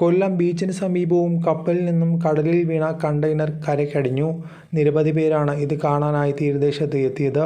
കൊല്ലം ബീച്ചിന് സമീപവും കപ്പലിൽ നിന്നും കടലിൽ വീണ കണ്ടെയ്നർ കരയ്ക്കടിഞ്ഞു. നിരവധി പേരാണ് ഇത് കാണാനായി തീരദേശത്ത് എത്തിയത്.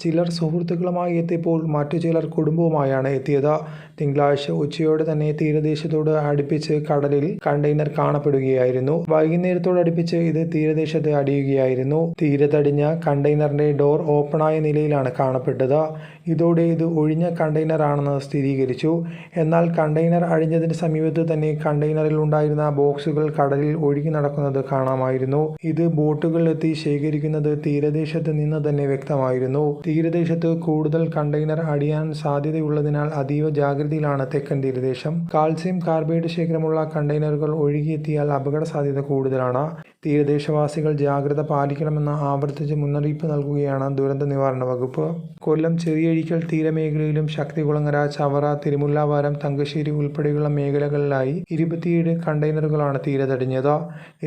ചിലർ സുഹൃത്തുക്കളുമായി എത്തിയപ്പോൾ മറ്റു ചിലർ കുടുംബവുമായാണ് എത്തിയത്. തിങ്കളാഴ്ച ഉച്ചയോടെ തന്നെ തീരദേശത്തോട് അടുപ്പിച്ച് കടലിൽ കണ്ടെയ്നർ കാണപ്പെടുകയായിരുന്നു. വൈകുന്നേരത്തോടടുപ്പിച്ച് ഇത് തീരദേശത്ത് അടിയുകയായിരുന്നു. തീരത്തടിഞ്ഞ കണ്ടെയ്നറിന്റെ ഡോർ ഓപ്പണായ നിലയിലാണ് കാണപ്പെട്ടത്. ഇതോടെ ഇത് ഒഴിഞ്ഞ കണ്ടെയ്നറാണെന്ന് സ്ഥിരീകരിച്ചു. എന്നാൽ കണ്ടെയ്നർ അഴിഞ്ഞതിന് സമീപത്ത് തന്നെ കണ്ടെയ്നറിൽ ഉണ്ടായിരുന്ന ബോക്സുകൾ കടലിൽ ഒഴുകി നടക്കുന്നത് കാണാമായിരുന്നു. ഇത് ബോട്ടുകളിലെത്തി ശേഖരിക്കുന്നത് തീരദേശത്ത് നിന്ന് തന്നെ വ്യക്തമായിരുന്നു. തീരദേശത്ത് കൂടുതൽ കണ്ടെയ്നർ അടിയാൻ സാധ്യതയുള്ളതിനാൽ അതീവ ജാഗ്രതയിലാണ് തെക്കൻ തീരദേശം. കാൽസ്യം കാർബൈഡ് ശേഖരമുള്ള കണ്ടെയ്നറുകൾ ഒഴുകിയെത്തിയാൽ അപകട സാധ്യത കൂടുതലാണ്. തീരദേശവാസികൾ ജാഗ്രത പാലിക്കണമെന്ന് ആവർത്തിച്ച് മുന്നറിയിപ്പ് നൽകുകയാണ് ദുരന്ത നിവാരണ വകുപ്പ്. കൊല്ലം ചെറിയഴിക്കൽ തീരമേഖലയിലും ശക്തികുളങ്ങര ചവറ തിരുമുല്ലാവാരം തങ്കശ്ശേരി ഉൾപ്പെടെയുള്ള മേഖലകളിലായി ഇരുപത്തിയേഴ് കണ്ടെയ്നറുകളാണ് തീരതടിഞ്ഞത്.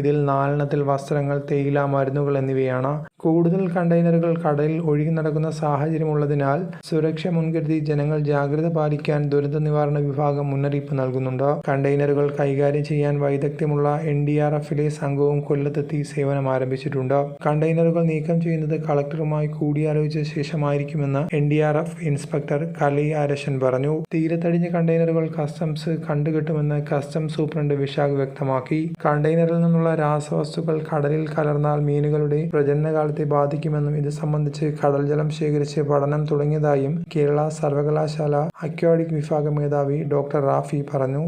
ഇതിൽ നാലെണ്ണത്തിൽ വസ്ത്രങ്ങൾ തേയില മരുന്നുകൾ എന്നിവയാണ്. കൂടുതൽ കണ്ടെയ്നറുകൾ കടലിൽ ഒഴുകി നടക്കുന്ന സാഹചര്യമുള്ളതിനാൽ സുരക്ഷ മുൻകരുതി ജനങ്ങൾ ജാഗ്രത പാലിക്കാൻ ദുരന്ത നിവാരണ വിഭാഗം മുന്നറിയിപ്പ് നൽകുന്നുണ്ട്. കണ്ടെയ്നറുകൾ കൈകാര്യം ചെയ്യാൻ വൈദഗ്ധ്യമുള്ള എൻ ഡി ആർ എഫിലെ സംഘവും കൊല്ലത്തെത്തി സേവനം ആരംഭിച്ചിട്ടുണ്ട്. കണ്ടെയ്നറുകൾ നീക്കം ചെയ്യുന്നത് കളക്ടറുമായി കൂടിയാലോചിച്ച ശേഷമായിരിക്കുമെന്ന് N D R F inspector Kaliyarasan പറഞ്ഞു. തീരത്തടിഞ്ഞ കണ്ടെയ്നറുകൾ കസ്റ്റംസ് കണ്ടുകെട്ടുമെന്ന് കസ്റ്റംസ് സൂപ്രണ്ട് വിശാഖ് വ്യക്തമാക്കി. കണ്ടെയ്നറിൽ നിന്നുള്ള രാസവസ്തുക്കൾ കടലിൽ കലർന്നാൽ മീനുകളുടെ പ്രജനനകാലത്തെ ബാധിക്കുമെന്നും ഇത് സംബന്ധിച്ച് കടൽ ജലം ശേഖരിച്ച് പഠനം തുടങ്ങിയതായും കേരള സർവകലാശാല അക്വാഡിക് വിഭാഗം മേധാവി ഡോക്ടർ റാഫി പറഞ്ഞു.